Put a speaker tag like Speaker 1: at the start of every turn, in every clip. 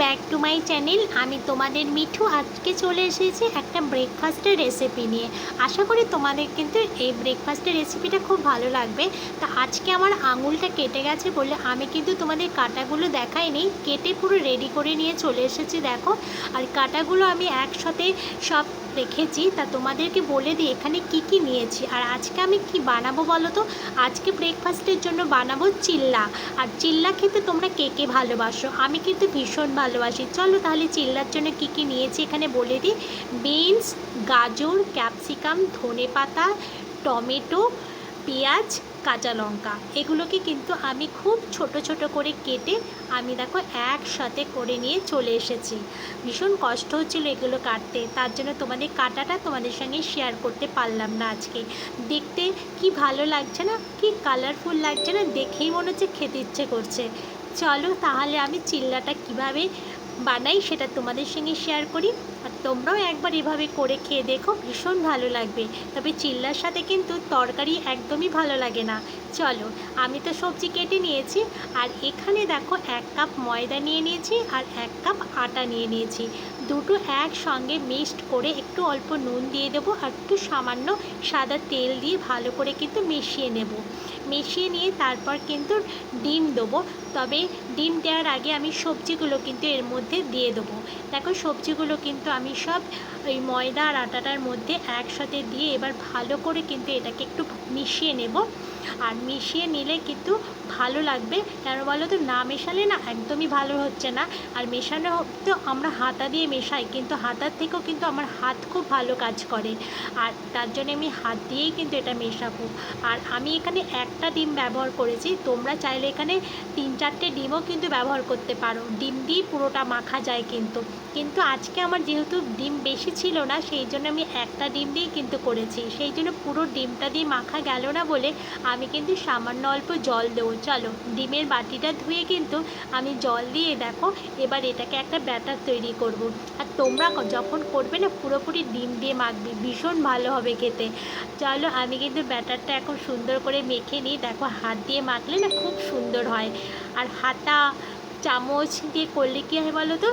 Speaker 1: My channel. আমি তোমাদের মিঠু। আজকে চলে এসেছি একটা ব্রেকফাস্টের রেসিপি নিয়ে। আশা করি তোমাদের কিন্তু এই ব্রেকফাস্টের রেসিপিটা খুব ভালো লাগবে। তা আজকে আমার আঙুলটা কেটে গেছে বলে আমি কিন্তু তোমাদের কাটাগুলো দেখাইনি। কেটে পুরো রেডি করে নিয়ে চলে এসেছি, দেখো। আর কাটাগুলো আমি একসাথে সব রেখেছি তা তোমাদেরকে বলে দিই, এখানে কি কি নিয়েছি। আর আজকে আমি কি বানাবো বলো তো? আজকে ব্রেকফাস্টের জন্য বানাবো চিল্লা। আর চিল্লা খেতে তোমরা কে কে ভালোবাসো? আমি কিন্তু ভীষণ ভালোবাসি। চলো তাহলে চিল্লার জন্য কি কি নিয়েছি এখানে বলে দিই। বিনস, গাজর, ক্যাপসিকাম ধনে পাতা টমেটো পেঁয়াজ, কাঁচা লঙ্কা। এগুলোকে কিন্তু আমি খুব ছোট ছোট করে কেটে আমি দেখো একসাথে করে নিয়ে চলে এসেছি। ভীষণ কষ্ট হচ্ছিল এগুলো কাটতে। তার জন্য তোমাদের কাটাটা তোমাদের সঙ্গে শেয়ার করতে পারলাম না আজকে। দেখতে কি ভালো লাগছে না? কি কালারফুল লাগছে না? দেখেই মনে হচ্ছে খেতে ইচ্ছে করছে। চলো তাহলে আমি চিল্লাটা কীভাবে বানাই সেটা তোমাদের সঙ্গে শেয়ার করি। তোমরাও একবার এভাবে করে খেয়ে দেখো, ভীষণ ভালো লাগবে। তবে চিল্লার সাথে কিন্তু তরকারি একদমই ভালো লাগে না। চলো, আমি তো সবজি কেটে নিয়েছি, আর এখানে দেখো এক কাপ ময়দা নিয়ে নিয়েছি আর এক কাপ আটা নিয়ে নিয়েছি। দুটো একসঙ্গে মিক্সড করে একটু অল্প নুন দিয়ে দেবো আর একটু সামান্য সাদা তেল দিয়ে ভালো করে কিন্তু মিশিয়ে নেব। মিশিয়ে নিয়ে তারপর কিন্তু ডিম দেবো। তবে ডিম দেওয়ার আগে আমি সবজিগুলো কিন্তু এর মধ্যে দিয়ে দেবো। দেখো সবজিগুলো কিন্তু আমি সব এই ময়দা আর আটাটার মধ্যে একসাথে দিয়ে এবার ভালো করে কিন্তু এটাকে একটু মিশিয়ে নেব। আর মিশিয়ে নিলে কিন্তু ভালো লাগবে। কেন বলো তো? না মেশালে না একদমই ভালো হচ্ছে না। আর মেশানো তো আমরা হাতা দিয়ে মেশাই, কিন্তু হাতার থেকেও কিন্তু আমার হাত খুব ভালো কাজ করে। আর তার জন্য আমি হাত দিয়েই কিন্তু এটা মেশাবো। আর আমি এখানে একটা ডিম ব্যবহার করেছি। তোমরা চাইলে এখানে তিন চারটে ডিমও কিন্তু ব্যবহার করতে পারো। ডিম দিয়েই পুরোটা মাখা যায় কিন্তু। কিন্তু আজকে আমার যেহেতু ডিম বেশি ছিল না, সেই জন্য আমি একটা ডিম দিয়েই কিন্তু করেছি। সেই জন্য পুরো ডিমটা দিয়ে মাখা গেল না বলে আমি কিন্তু সামান্য অল্প জল দেবো, চলো। ডিমের বাটিটা ধুয়ে কিন্তু আমি জল দিয়ে দেখো, এবার এটাকে একটা ব্যাটার তৈরি করব। আর তোমরা যখন করবে না, পুরোপুরি ডিম দিয়ে মাখবে। ভীষণ ভালো হবে খেতে। চলো, আমি কিন্তু ব্যাটারটা এখন সুন্দর করে মেখে নিই। দেখো, হাত দিয়ে মাখলে না খুব সুন্দর হয়। আর হাতা, চামচ দিয়ে করলে কী হয় বলো তো?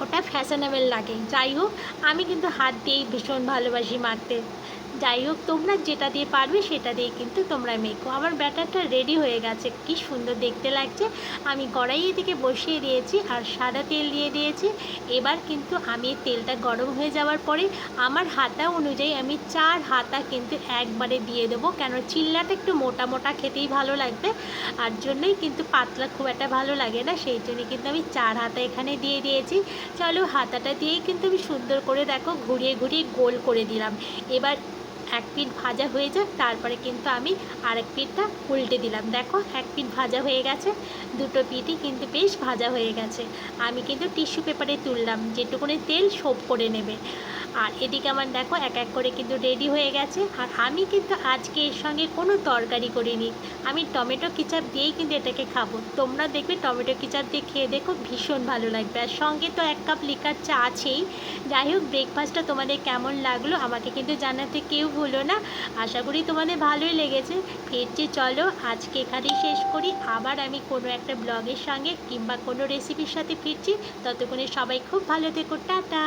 Speaker 1: ওটা ফ্যাশনেবল লাগে। যাই হোক, আমি কিন্তু হাত দিয়েই ভীষণ ভালোবাসি মাখতে। যাই হোক, তোমরা যেটা দিয়ে পারবে সেটা দিয়ে কিন্তু তোমরা মেখো। আমার ব্যাটারটা রেডি হয়ে গেছে। কি সুন্দর দেখতে লাগছে। আমি কড়াইয়ে থেকে বসিয়ে দিয়েছি আর সাদা তেল দিয়ে দিয়েছি। এবার কিন্তু আমি তেলটা গরম হয়ে যাওয়ার পরে আমার হাতা অনুযায়ী আমি চার হাতা কিন্তু একবারে দিয়ে দেবো। কেন চিল্লাটা একটু মোটা মোটা খেতেই ভালো লাগবে। আর জন্যই কিন্তু পাতলা খুব একটা ভালো লাগে না। সেই জন্য কিন্তু আমি চার হাতা এখানে দিয়ে দিয়েছি। চলো হাতাটা দিয়েই কিন্তু আমি সুন্দর করে দেখো, ঘুরিয়ে ঘুরিয়ে গোল করে দিলাম। এবার এক পিঠ ভাজা হয়ে যাক, তারপরে কিন্তু আমি আরেক পিঠটা উল্টে দিলাম। দেখো, এক পিঠ ভাজা হয়ে গেছে। দুটো পিঠই কিন্তু বেশ ভাজা হয়ে গেছে। আমি কিন্তু টিস্যু পেপারে তুললাম, যেটুকুনি তেল সোপ করে নেবে। আর এদিকে আমার দেখো এক এক করে কিন্তু রেডি হয়ে গেছে। আর আমি কিন্তু আজকে এর সঙ্গে কোনো তরকারি করিনি। আমি টমেটো কিচাপ দিয়েই কিন্তু এটাকে খাব। তোমরা দেখবে টমেটো কিচাপ দিয়ে খেয়ে দেখো ভীষণ ভালো লাগবে। আর সঙ্গে তো এক কাপ লিকার চা আছেই। যাই হোক ব্রেকফাস্টটা তোমাদের কেমন লাগল আমাকে কিন্তু জানাতে কেউ ভুলো না। আশা করি তোমাদের ভালোই লেগেছে। ফিরছি, চলো আজকে এখানেই শেষ করি। আবার আমি কোনো একটা ব্লগের সঙ্গে কিংবা কোনো রেসিপির সাথে ফিরছি ততক্ষণে সবাই খুব ভালো থেকো টাটা।